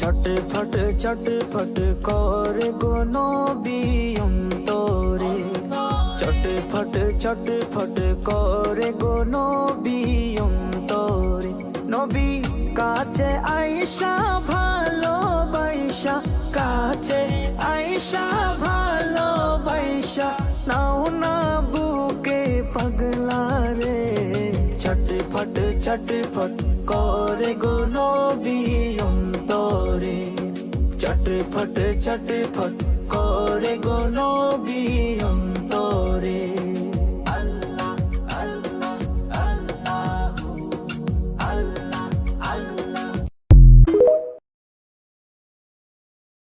চটফট চটফট করে গো নবী অন্তরে চটফট চটফট করে গো কাছে আইসা ভালো বাইসা কাছে আইসা ভালো বাইসা নাও না বুকে পাগলা রে। চটফট চটফট করে গো নবী অন্তরে। চটফট চটফট করে গো নবী